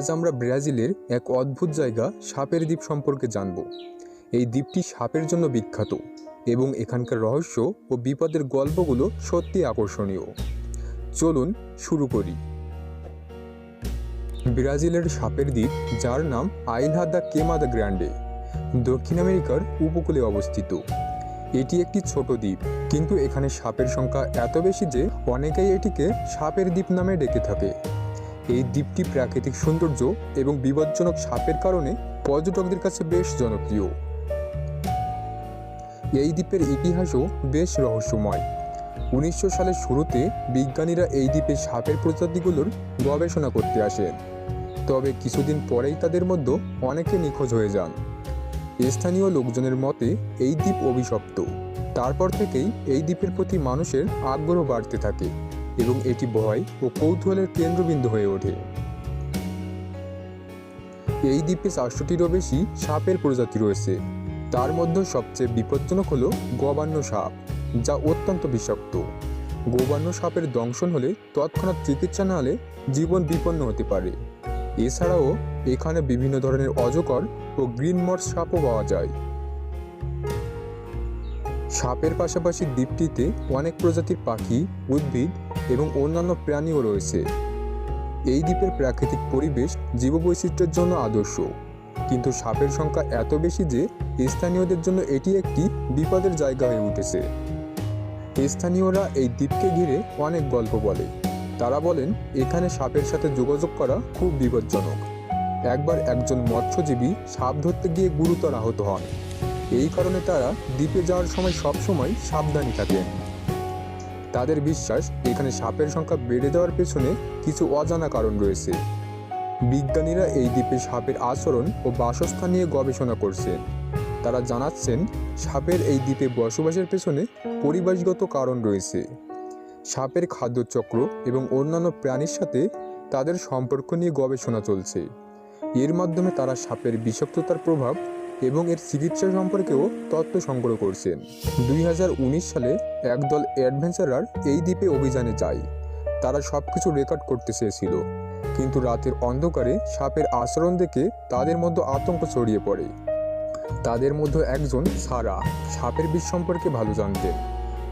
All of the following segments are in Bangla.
আজ আমরা ব্রাজিলের এক অদ্ভুত জায়গা সাপের দ্বীপ সম্পর্কে জানব। এই দ্বীপটি সাপের জন্য বিখ্যাত এবং এখানকার রহস্য ও বিপদের গল্পগুলো সত্যি আকর্ষণীয়। চলুন শুরু করি। ব্রাজিলের সাপের দ্বীপ, যার নাম আইলহা দ্য কেমা কেমাদা গ্র্যান্ডে, দক্ষিণ আমেরিকার উপকূলে অবস্থিত। এটি একটি ছোট দ্বীপ, কিন্তু এখানে সাপের সংখ্যা এত বেশি যে অনেকেই এটিকে সাপের দ্বীপ নামে ডেকে থাকে। এই দ্বীপটি প্রাকৃতিক সৌন্দর্য এবং বিপজ্জনক সাপের কারণে পর্যটকদের কাছে বেশ জনপ্রিয়। এই দ্বীপের ইতিহাসও বেশ রহস্যময়। উনিশশো সালের শুরুতে বিজ্ঞানীরা এই দ্বীপে সাপের প্রজাতিগুলোর গবেষণা করতে আসেন। তবে কিছুদিন পরেই তাদের মধ্যে অনেকে নিখোঁজ হয়ে যান। স্থানীয় লোকজনের মতে, এই দ্বীপ অভিশপ্ত। তারপর থেকেই এই দ্বীপের প্রতি মানুষের আগ্রহ বাড়তে থাকে। এবং এটি ভয় ও কৌতূহলের কেন্দ্রবিন্দু হয়ে ওঠে। এই দ্বীপে চারশোটিরও বেশি সাপের প্রজাতি রয়েছে। তার মধ্যে সবচেয়ে বিপজ্জনক হলো গবান্ন সাপ, যা অত্যন্ত বিষাক্ত। গবান্ন সাপের দংশন হলে তৎক্ষণাৎ চিকিৎসা না হলে জীবন বিপন্ন হতে পারে। এছাড়াও এখানে বিভিন্ন ধরনের অজগর ও গ্রিন মর্স সাপও পাওয়া যায়। সাপের পাশাপাশি দ্বীপটিতে অনেক প্রজাতির পাখি, উদ্ভিদ এবং অন্যান্য প্রাণীও রয়েছে। এই দ্বীপের প্রাকৃতিক পরিবেশ জীববৈচিত্র্যের জন্য আদর্শ। কিন্তু সাপের সংখ্যা এত বেশি যে স্থানীয়দের জন্য এটি একটি বিপদের জায়গা হয়ে উঠেছে। স্থানীয়রা এই দ্বীপকে ঘিরে অনেক গল্প বলে। তারা বলেন, এখানে সাপের সাথে যোগাযোগ করা খুব বিপজ্জনক। একবার একজন মৎস্যজীবী সাপ ধরতে গিয়ে গুরুতর আহত হন। এই কারণে তারা দ্বীপে যাওয়ার সময় সবসময় সাবধানী থাকেন। তাদের বিশ্বাস, এখানে সাপের সংখ্যা বেড়ে যাওয়ার পেছনে কিছু অজানা কারণ রয়েছে। বিজ্ঞানীরা এই দ্বীপে সাপের আচরণ ও বাসস্থান নিয়ে গবেষণা করছেন তারা জানাচ্ছেন, সাপের এই দ্বীপে বসবাসের পেছনে পরিবেশগত কারণ রয়েছে। সাপের খাদ্যচক্র এবং অন্যান্য প্রাণীর সাথে তাদের সম্পর্ক নিয়ে গবেষণা চলছে। এর মাধ্যমে তারা সাপের বিষাক্ততার প্রভাব এবং এর চিকিৎসা সম্পর্কেও তথ্য সংগ্রহ করছেন। দুই হাজার উনিশ সালে একদল অ্যাডভেঞ্চারার এই দ্বীপে অভিযানে যায়। তারা সব কিছু রেকর্ড করতে চেয়েছিল। কিন্তু রাতের অন্ধকারে সাপের আচরণ দেখে তাদের মধ্যে আতঙ্ক ছড়িয়ে পড়ে। তাদের মধ্যে একজন সারা, সাপের বিষ সম্পর্কে ভালো জানতেন।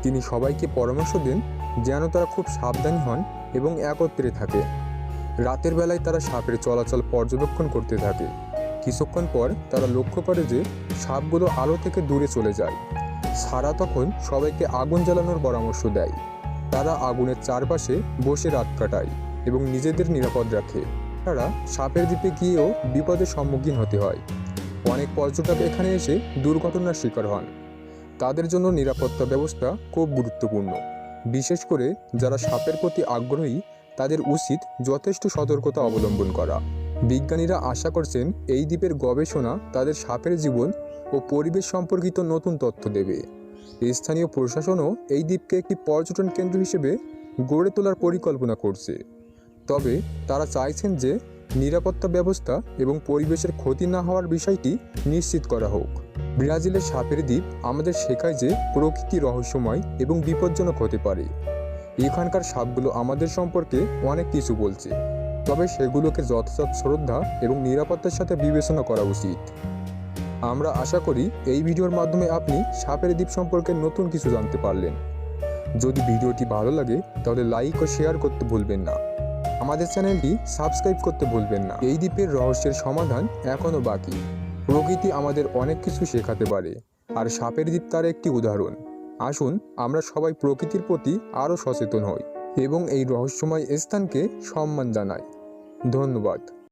তিনি সবাইকে পরামর্শ দেন যেন তারা খুব সাবধানী হন এবং একত্রে থাকে। রাতের বেলায় তারা সাপের চলাচল পর্যবেক্ষণ করতে থাকে। কিছুক্ষণ পর তারা লক্ষ্য করে যে সাপগুলো আলো থেকে দূরে চলে যায়। সারা তখন সবাইকে আগুন জ্বালানোর পরামর্শ দেয়। তারা আগুনের চারপাশে বসে রাত কাটায় এবং নিজেদের নিরাপদ রাখে। তারা সাপের দ্বীপে গিয়েও বিপদের সম্মুখীন হতে হয়। অনেক পর্যটক এখানে এসে দুর্ঘটনার শিকার হন। তাদের জন্য নিরাপত্তা ব্যবস্থা খুব গুরুত্বপূর্ণ। বিশেষ করে যারা সাপের প্রতি আগ্রহী, তাদের উচিত যথেষ্ট সতর্কতা অবলম্বন করা। বিজ্ঞানীরা আশা করছেন এই দ্বীপের গবেষণা তাদের সাপের জীবন ও পরিবেশ সম্পর্কিত নতুন তথ্য দেবে। স্থানীয় প্রশাসনও এই দ্বীপকে একটি পর্যটন কেন্দ্র হিসেবে গড়ে তোলার পরিকল্পনা করছে। তবে তারা চাইছেন যে নিরাপত্তা ব্যবস্থা এবং পরিবেশের ক্ষতি না হওয়ার বিষয়টি নিশ্চিত করা হোক। ব্রাজিলের সাপের দ্বীপ আমাদের শেখায় যে প্রকৃতি রহস্যময় এবং বিপজ্জনক হতে পারে। এখানকার সাপগুলো আমাদের সম্পর্কে অনেক কিছু বলছে। তবে সেগুলোকে যথাযথ শ্রদ্ধা এবং নিরাপত্তার সাথে বিবেচনা করা উচিত। আমরা আশা করি এই ভিডিওর মাধ্যমে আপনি সাপের দ্বীপ সম্পর্কে নতুন কিছু জানতে পারলেন। যদি ভিডিওটি ভালো লাগে, তাহলে লাইক ও শেয়ার করতে ভুলবেন না। আমাদের চ্যানেলটি সাবস্ক্রাইব করতে ভুলবেন না। এই দ্বীপের রহস্যের সমাধান এখনও বাকি। প্রকৃতি আমাদের অনেক কিছু শেখাতে পারে, আর সাপের দ্বীপ তার একটি উদাহরণ। আসুন, আমরা সবাই প্রকৃতির প্রতি আরও সচেতন হই। এবং এই রহস্যময় স্থানকে সম্মান জানায়। ধন্যবাদ।